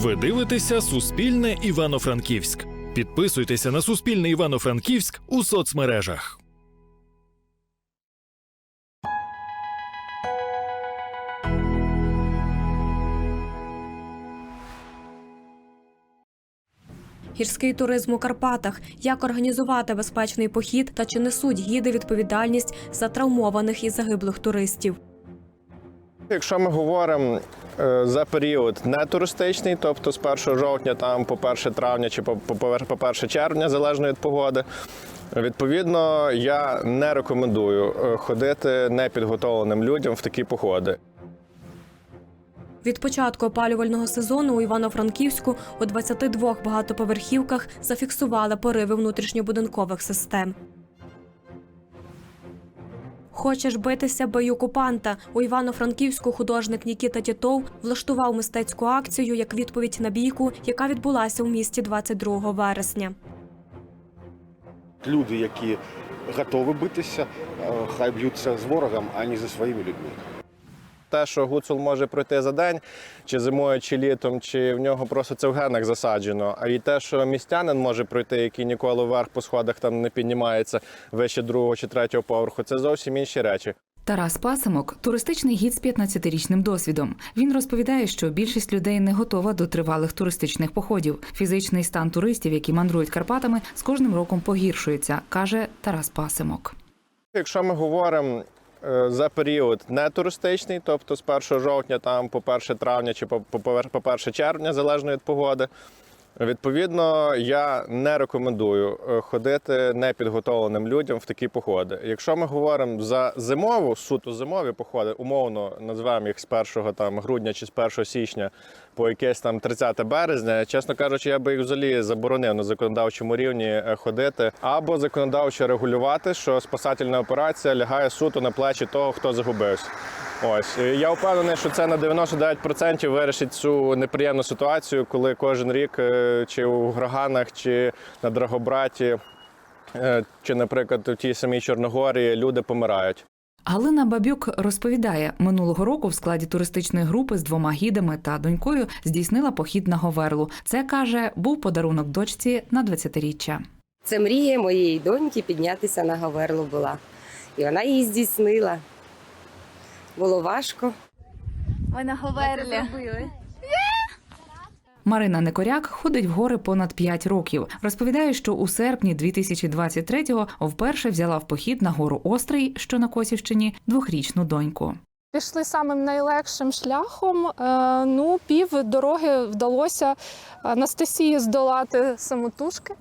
Ви дивитеся Суспільне Івано-Франківськ. Підписуйтеся на Суспільне Івано-Франківськ у соцмережах. Гірський туризм у Карпатах. Як організувати безпечний похід та чи несуть гіди відповідальність за травмованих і загиблих туристів? Якщо ми говоримо е, за період не туристичний, тобто з 1 жовтня там по 1 травня чи по 1 червня, залежно від погоди, відповідно, я не рекомендую е, ходити непідготовленим людям в такі походи. Від початку опалювального сезону у Івано-Франківську у 22 багатоповерхівках зафіксували пориви внутрішньобудинкових систем. Хочеш битися бий окупанта. У Івано-Франківську художник Нікіта Тітов влаштував мистецьку акцію як відповідь на бійку, яка відбулася у місті 22 вересня. Люди, які готові битися, е, хай б'ються з ворогом, а не зі своїми людьми. Те, що гуцул може пройти за день, чи зимою, чи літом, чи в нього просто це в генах засаджено. А і те, що містянин може пройти, який ніколи вверх по сходах там не піднімається вище другого чи третього поверху, це зовсім інші речі. Тарас Пасимок туристичний гід з 15-річним досвідом. Він розповідає, що більшість людей не готова до тривалих туристичних походів. Фізичний стан туристів, які мандрують Карпатами, з кожним роком погіршується, каже Тарас Пасимок. Якщо ми говоримо за період не туристичний, тобто з 1 жовтня там по 1 травня чи по 1 червня, залежно від погоди, відповідно, я не рекомендую е, ходити непідготовленим людям в такі походи. Якщо ми говоримо за зимову, суто зимові походи, умовно назвемо їх з 1 там, грудня чи з 1 січня по якесь там 30 березня, чесно кажучи, я би їх взагалі заборонив на законодавчому рівні е, ходити, або законодавчо регулювати, що спасательна операція лягає суто на плечі того, хто загубився. Ось я впевнений, що це на 99% вирішить цю неприємну ситуацію, коли кожен рік е, чи у Граганах, чи на Драгобраті, е, чи, наприклад, в тій самій Чорногорії люди помирають. Галина Бабюк розповідає, минулого року в складі туристичної групи з двома гідами та донькою здійснила похід на Говерлу. Це каже, був подарунок дочці на 20-річчя. Це мрія моєї доньки піднятися на Гаверлу була. І вона її здійснила. Було важко. Ми на Говерлі. Марина Некоряк ходить в гори понад 5 років. Розповідає, що у серпні 2023-го вперше взяла в похід на гору Острий, що на Косівщині, двохрічну доньку. Пішли самим найлегшим шляхом. Е, Ну, пів дороги вдалося Анастасії здолати самотужки.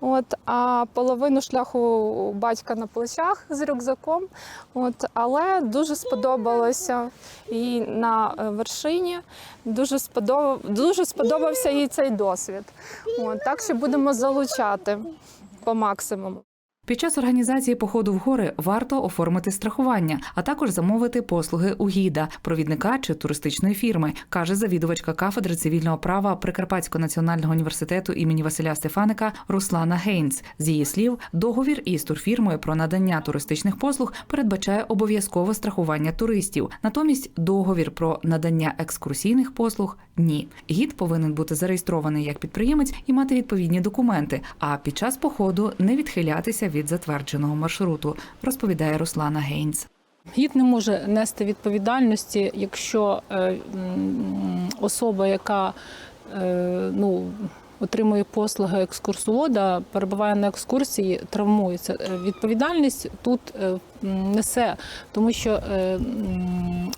От, а половину шляху батька на плечах з рюкзаком. От, але дуже сподобалося їй на вершині. Дуже сподобав, дуже сподобався їй цей досвід. От, так що будемо залучати по максимуму. Під час організації походу в гори варто оформити страхування, а також замовити послуги у гіда, провідника чи туристичної фірми, каже завідувачка кафедри цивільного права Прикарпатського національного університету імені Василя Стефаника Руслана Гейнц. З її слів, договір із турфірмою про надання туристичних послуг передбачає обов'язкове страхування туристів. Натомість договір про надання екскурсійних послуг ні. Гід повинен бути зареєстрований як підприємець і мати відповідні документи. А під час походу не відхилятися від затвердженого маршруту, розповідає Руслана Гейнц. Гід не може нести відповідальності, якщо е, особа, яка е, ну, отримує послуги екскурсовода, перебуває на екскурсії, травмується. Е, Відповідальність тут несе, тому що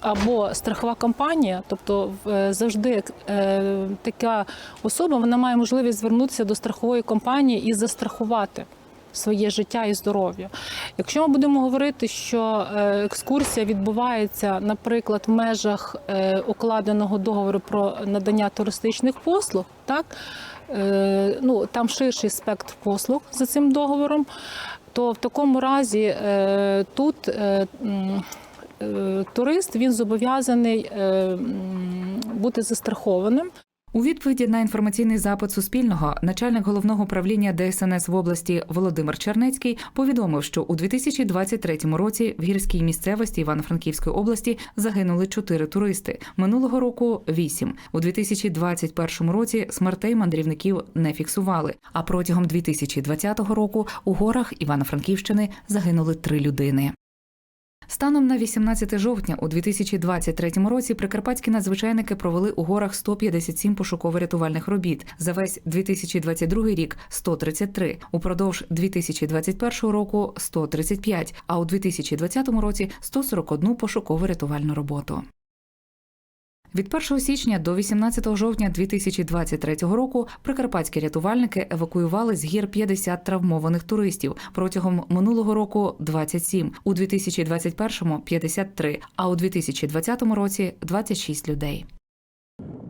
або страхова компанія, тобто завжди така особа вона має можливість звернутися до страхової компанії і застрахувати своє життя і здоров'я. Якщо ми будемо говорити, що е, екскурсія відбувається, наприклад, в межах е, укладеного договору про надання туристичних послуг, так е, ну там ширший спектр послуг за цим договором, то в такому разі тут турист він зобов'язаний бути застрахованим. У відповіді на інформаційний запит Суспільного начальник головного управління ДСНС в області Володимир Чернецький повідомив, що у 2023 році в гірській місцевості Івано-Франківської області загинули чотири туристи. Минулого року вісім. У 2021 році смертей мандрівників не фіксували. А протягом 2020 року у горах Івано-Франківщини загинули три людини. Станом на 18 жовтня у 2023 році прикарпатські надзвичайники провели у горах 157 пошуково-рятувальних робіт. За весь 2022 рік 133, упродовж 2021 року 135, а у 2020 році 141 пошуково-рятувальну роботу. Від 1 січня до 18 жовтня 2023 року прикарпатські рятувальники евакуювали з гір 50 травмованих туристів. Протягом минулого року 27, у 2021 – 53, а у 2020 році 26 людей.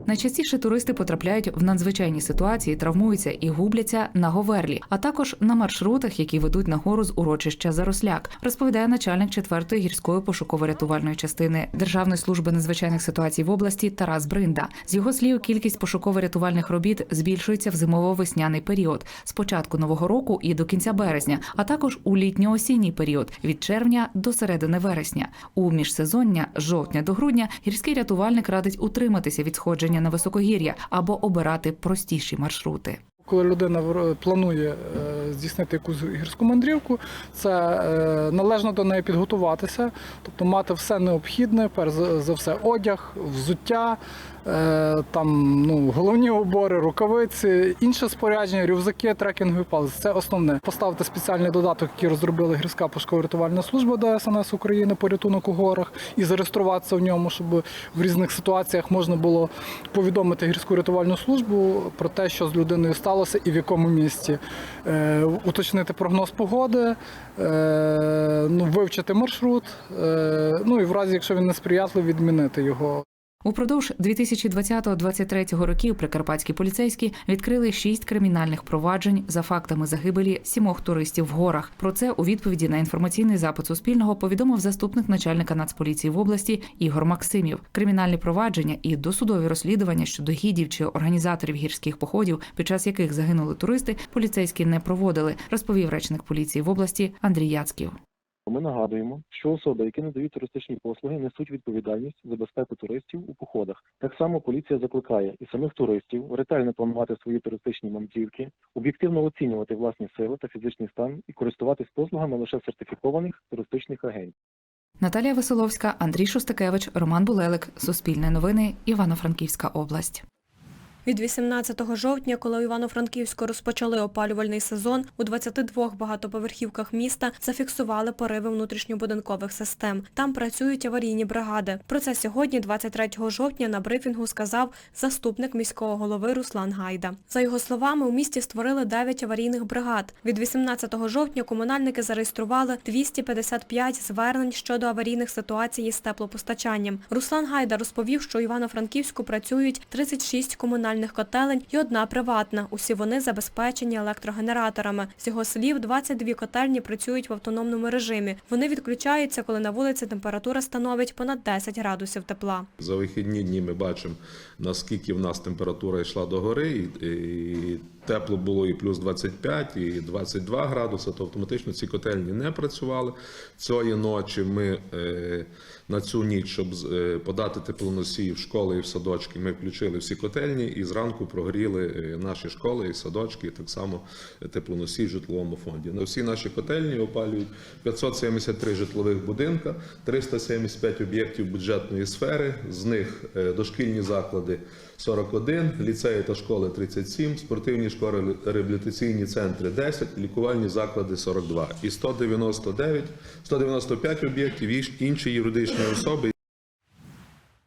Найчастіше туристи потрапляють в надзвичайні ситуації, травмуються і губляться на Говерлі, а також на маршрутах, які ведуть на гору з урочища Заросляк, розповідає начальник 4-ї гірської пошуково-рятувальної частини Державної служби надзвичайних ситуацій в області Тарас Бринда. З його слів, кількість пошуково-рятувальних робіт збільшується в зимово-весняний період з початку нового року і до кінця березня, а також у літньо-осінній період від червня до середини вересня. У міжсезоння з жовтня до грудня гірський рятувальник радить утриматися від сходження на високогір'я або обирати простіші маршрути. Коли людина планує е, здійснити якусь гірську мандрівку, це е, належно до неї підготуватися, тобто мати все необхідне, перш за все одяг, взуття, там ну, головні убори, рукавиці, інше спорядження, рюкзаки, трекінгові палиці. Це основне. Поставити спеціальний додаток, який розробила гірська пошуково-рятувальна служба ДСНС України порятунок у горах, і зареєструватися в ньому, щоб в різних ситуаціях можна було повідомити гірську рятувальну службу про те, що з людиною сталося і в якому місці. Е, уточнити прогноз погоди, е, ну, вивчити маршрут, е, ну і в разі, якщо він несприятливий, відмінити його. Упродовж 2020-2023 років прикарпатські поліцейські відкрили шість кримінальних проваджень за фактами загибелі сімох туристів в горах. Про це у відповіді на інформаційний запит Суспільного повідомив заступник начальника Нацполіції в області Ігор Максимів. Кримінальні провадження і досудові розслідування щодо гідів чи організаторів гірських походів, під час яких загинули туристи, поліцейські не проводили, розповів речник поліції в області Андрій Яцьків. Ми нагадуємо, що особи, які надають туристичні послуги, несуть відповідальність за безпеку туристів у походах. Так само поліція закликає і самих туристів ретельно планувати свої туристичні мандрівки, об'єктивно оцінювати власні сили та фізичний стан і користуватись послугами лише сертифікованих туристичних агентів. Наталія Веселовська, Андрій Шостакевич, Роман Булелик. Суспільне новини. Івано-Франківська область. Від 18 жовтня, коли у Івано-Франківську розпочали опалювальний сезон, у 22 багатоповерхівках міста зафіксували пориви внутрішньобудинкових систем. Там працюють аварійні бригади. Про це сьогодні, 23 жовтня, на брифінгу сказав заступник міського голови Руслан Гайда. За його словами, у місті створили 9 аварійних бригад. Від 18 жовтня комунальники зареєстрували 255 звернень щодо аварійних ситуацій із теплопостачанням. Руслан Гайда розповів, що у Івано-Франківську працюють 36 комунальних котелень і одна приватна. Усі вони забезпечені електрогенераторами. З його слів, 22 котельні працюють в автономному режимі. Вони відключаються, коли на вулиці температура становить понад 10 градусів тепла. За вихідні дні ми бачимо, наскільки в нас температура йшла до гори, і, і тепло було і плюс 25, і 22 градуси, то автоматично ці котельні не працювали. Цієї ночі ми е, на цю ніч, щоб е, подати теплоносії в школи і в садочки, ми включили всі котельні і зранку прогріли е, наші школи і садочки, і так само теплоносії в житловому фонді. На всі наші котельні опалюють 573 житлових будинка, 375 об'єктів бюджетної сфери, з них дошкільні заклади 41, ліцеї та школи 37, спортивні школи реабілітаційні центри 10, лікувальні заклади 42 і 199, 195 об'єктів і інші юридичні особи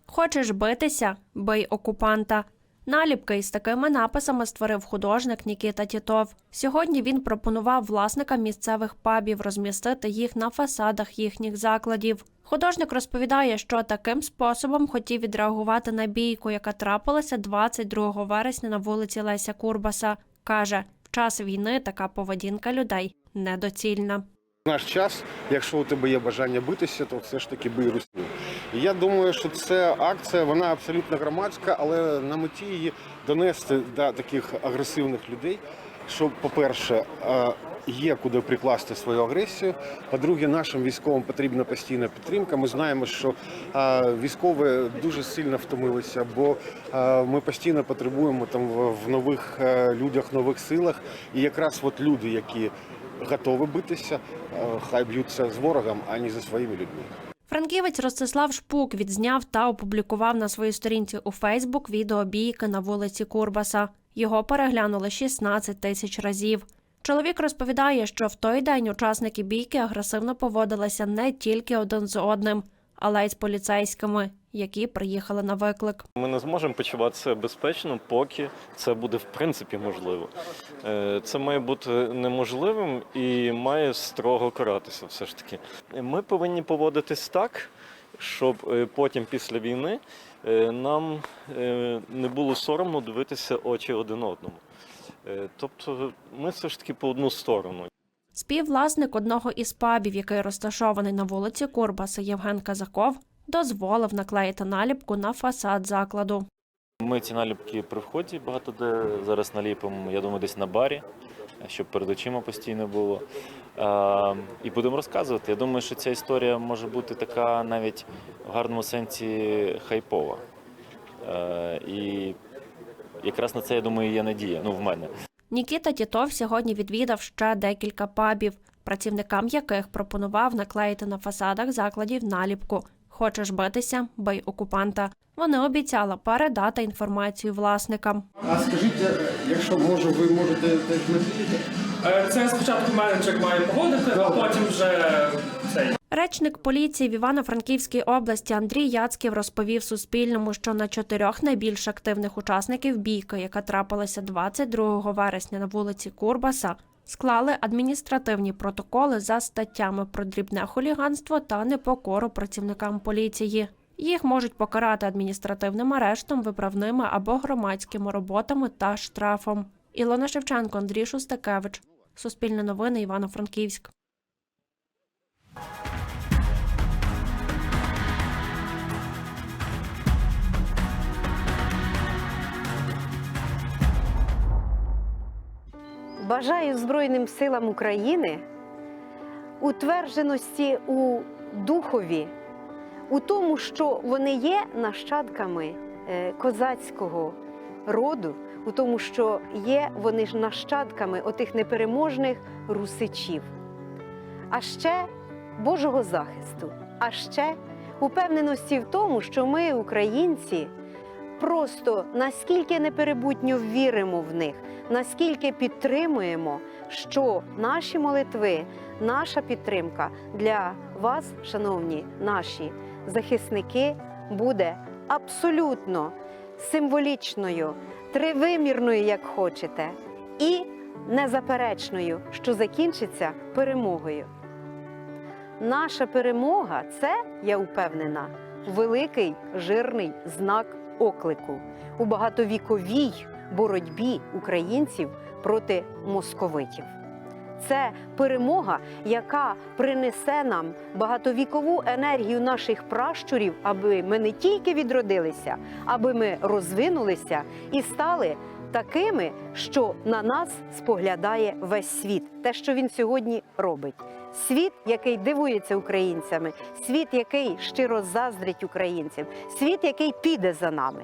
Хочеш битися? Бий окупанта. Наліпки із такими написами створив художник Нікіта Тітов. Сьогодні він пропонував власникам місцевих пабів розмістити їх на фасадах їхніх закладів. Художник розповідає, що таким способом хотів відреагувати на бійку, яка трапилася 22 вересня на вулиці Леся Курбаса. Каже, в час війни така поведінка людей недоцільна. Наш час, якщо у тебе є бажання битися, то все ж таки бий русню. Я думаю, що ця акція вона абсолютно громадська, але на меті її донести до таких агресивних людей, що, по-перше, е, є куди прикласти свою агресію. По-друге, нашим військовим потрібна постійна підтримка. Ми знаємо, що е, військові дуже сильно втомилися, бо е, ми постійно потребуємо там в нових людях, нових силах. І якраз от люди, які готові битися, хай б'ються з ворогом, а не зі своїми людьми. Франківець Ростислав Шпук відзняв та опублікував на своїй сторінці у Фейсбук відео бійки на вулиці Курбаса. Його переглянули 16 тисяч разів. Чоловік розповідає, що в той день учасники бійки агресивно поводилися не тільки один з одним, але й з поліцейськими, які приїхали на виклик. Ми не зможемо почуватися безпечно, поки це буде в принципі можливо. Е, Це має бути неможливим і має строго каратися. Все ж таки, ми повинні поводитись так, щоб е, потім, після війни, е, нам не було соромно дивитися очі один одному. Тобто, ми все ж таки по одну сторону. Співвласник одного із пабів, який розташований на вулиці Курбаса Євген Казаков, дозволив наклеїти наліпку на фасад закладу. Ми ці наліпки при вході багато де зараз наліпимо, я думаю, десь на барі, щоб перед очима постійно було. І будемо розказувати. Я думаю, що ця історія може бути така навіть в гарному сенсі хайпова. І якраз на це, я думаю, є надія. Ну, в мене. Нікіта Тітов сьогодні відвідав ще декілька пабів, працівникам яких пропонував наклеїти на фасадах закладів наліпку Хочеш битися, бий окупанта. Вони обіцяли передати інформацію власникам. А скажіть, якщо можу, ви можете теж наклеїти? Це спочатку менеджер має погодити, а потім вже. Речник поліції в Івано-Франківській області Андрій Яцьків розповів Суспільному, що на чотирьох найбільш активних учасників бійки, яка трапилася 22 вересня на вулиці Курбаса, склали адміністративні протоколи за статтями про дрібне хуліганство та непокору працівникам поліції. Їх можуть покарати адміністративним арештом, виправними або громадськими роботами та штрафом. Ілона Шевченко, Андрій Шустакевич. Суспільне новини Івано-Франківськ. Бажаю Збройним силам України утвердженості у духові, у тому, що вони є нащадками е, козацького роду, у тому, що є вони ж нащадками отих непереможних русичів, а ще Божого захисту, а ще упевненості в тому, що ми, українці, просто наскільки неперебутньо віримо в них, наскільки підтримуємо, що наші молитви, наша підтримка для вас, шановні наші захисники, буде абсолютно символічною, тривимірною, як хочете, і незаперечною, що закінчиться перемогою. Наша перемога це, я впевнена, великий жирний знак оклику у багатовіковій боротьбі українців проти московитів. Це перемога, яка принесе нам багатовікову енергію наших пращурів, аби ми не тільки відродилися, аби ми розвинулися і стали такими, що на нас споглядає весь світ. Те, що він сьогодні робить. Світ, який дивується українцями, світ, який щиро заздрить українцям, світ, який піде за нами.